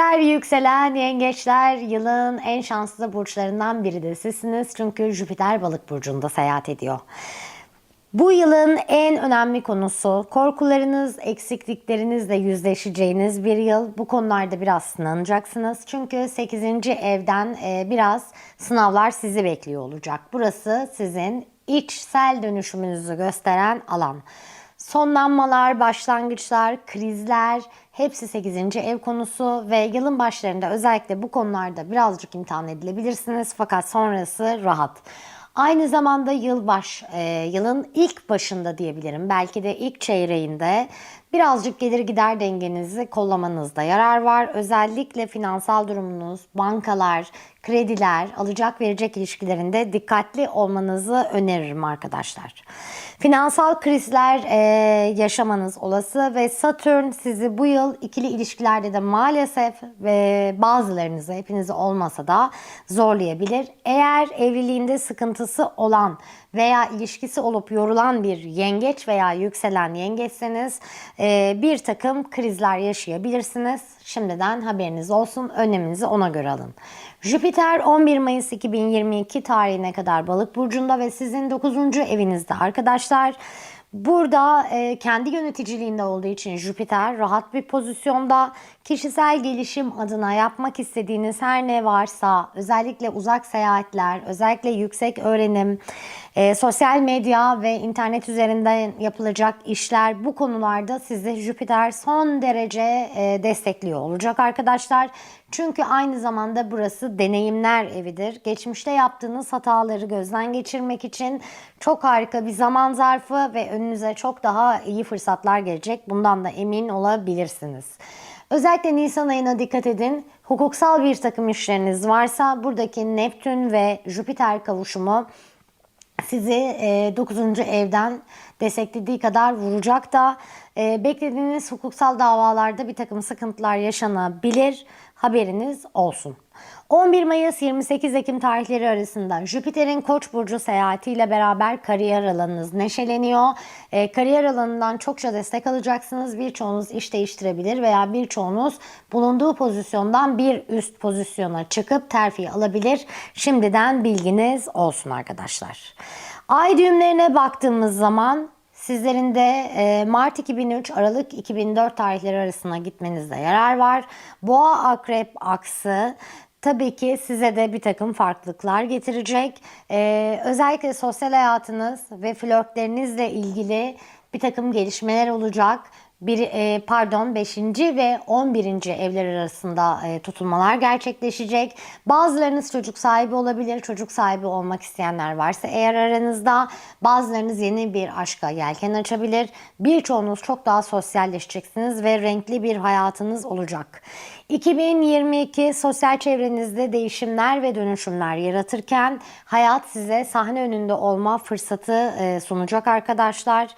yengeçler, yükselen yengeçler yılın en şanslı burçlarından biri de sizsiniz. Çünkü Jüpiter balık burcunda seyahat ediyor. Bu yılın en önemli konusu korkularınız, eksikliklerinizle yüzleşeceğiniz bir yıl. Bu konularda biraz sınanacaksınız. Çünkü 8. evden e, biraz sınavlar sizi bekliyor olacak. Burası sizin içsel dönüşümünüzü gösteren alan. Sonlanmalar, başlangıçlar, krizler hepsi 8. ev konusu ve yılın başlarında özellikle bu konularda birazcık imtihan edilebilirsiniz fakat sonrası rahat. Aynı zamanda yılbaş, e, yılın ilk başında diyebilirim. Belki de ilk çeyreğinde birazcık gelir gider dengenizi kollamanızda yarar var. Özellikle finansal durumunuz, bankalar, krediler, alacak verecek ilişkilerinde dikkatli olmanızı öneririm arkadaşlar. Finansal krizler e, yaşamanız olası ve Satürn sizi bu yıl ikili ilişkilerde de maalesef ve bazılarınızı hepinizi olmasa da zorlayabilir. Eğer evliliğinde sıkıntısı olan veya ilişkisi olup yorulan bir yengeç veya yükselen yengeçseniz e, bir takım krizler yaşayabilirsiniz. Şimdiden haberiniz olsun. Önleminizi ona göre alın. Jüpiter 11 Mayıs 2022 tarihine kadar Balık burcunda ve sizin 9. evinizde arkadaşlar. Burada e, kendi yöneticiliğinde olduğu için Jüpiter rahat bir pozisyonda kişisel gelişim adına yapmak istediğiniz her ne varsa özellikle uzak seyahatler, özellikle yüksek öğrenim, e, sosyal medya ve internet üzerinden yapılacak işler bu konularda sizi Jüpiter son derece e, destekliyor olacak arkadaşlar. Çünkü aynı zamanda burası deneyimler evidir. Geçmişte yaptığınız hataları gözden geçirmek için çok harika bir zaman zarfı ve önünüze çok daha iyi fırsatlar gelecek. Bundan da emin olabilirsiniz. Özellikle Nisan ayına dikkat edin. Hukuksal bir takım işleriniz varsa buradaki Neptün ve Jüpiter kavuşumu sizi e, 9. evden desteklediği kadar vuracak da e, beklediğiniz hukuksal davalarda bir takım sıkıntılar yaşanabilir. Haberiniz olsun. 11 Mayıs 28 Ekim tarihleri arasında Jüpiter'in Koç burcu seyahatiyle beraber kariyer alanınız neşeleniyor. E, kariyer alanından çokça destek alacaksınız. Birçoğunuz iş değiştirebilir veya birçoğunuz bulunduğu pozisyondan bir üst pozisyona çıkıp terfi alabilir. Şimdiden bilginiz olsun arkadaşlar. Ay düğümlerine baktığımız zaman Sizlerin de e, Mart 2003 Aralık 2004 tarihleri arasına gitmenizde yarar var. Boğa akrep aksı tabii ki size de bir takım farklılıklar getirecek. Ee, özellikle sosyal hayatınız ve flörtlerinizle ilgili bir takım gelişmeler olacak. Bir, e, pardon 5. ve 11. evler arasında e, tutulmalar gerçekleşecek. Bazılarınız çocuk sahibi olabilir. Çocuk sahibi olmak isteyenler varsa eğer aranızda bazılarınız yeni bir aşka yelken açabilir. Birçoğunuz çok daha sosyalleşeceksiniz ve renkli bir hayatınız olacak. 2022 sosyal çevrenizde değişimler ve dönüşümler yaratırken hayat size sahne önünde olma fırsatı e, sunacak arkadaşlar.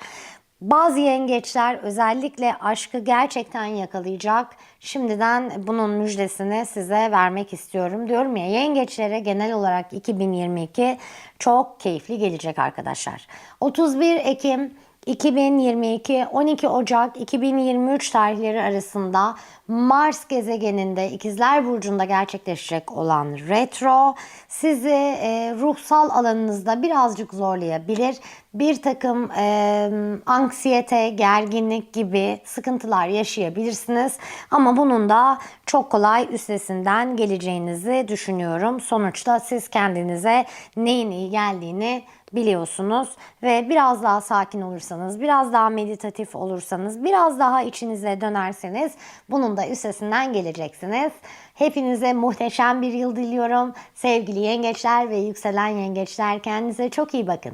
Bazı yengeçler özellikle aşkı gerçekten yakalayacak. Şimdiden bunun müjdesini size vermek istiyorum. Diyorum ya yengeçlere genel olarak 2022 çok keyifli gelecek arkadaşlar. 31 Ekim 2022 12 Ocak 2023 tarihleri arasında Mars gezegeninde İkizler Burcu'nda gerçekleşecek olan retro sizi e, ruhsal alanınızda birazcık zorlayabilir. Bir takım e, anksiyete, gerginlik gibi sıkıntılar yaşayabilirsiniz. Ama bunun da çok kolay üstesinden geleceğinizi düşünüyorum. Sonuçta siz kendinize neyin iyi geldiğini biliyorsunuz ve biraz daha sakin olursanız, biraz daha meditatif olursanız, biraz daha içinize dönerseniz bunun da üstesinden geleceksiniz. Hepinize muhteşem bir yıl diliyorum. Sevgili yengeçler ve yükselen yengeçler kendinize çok iyi bakın.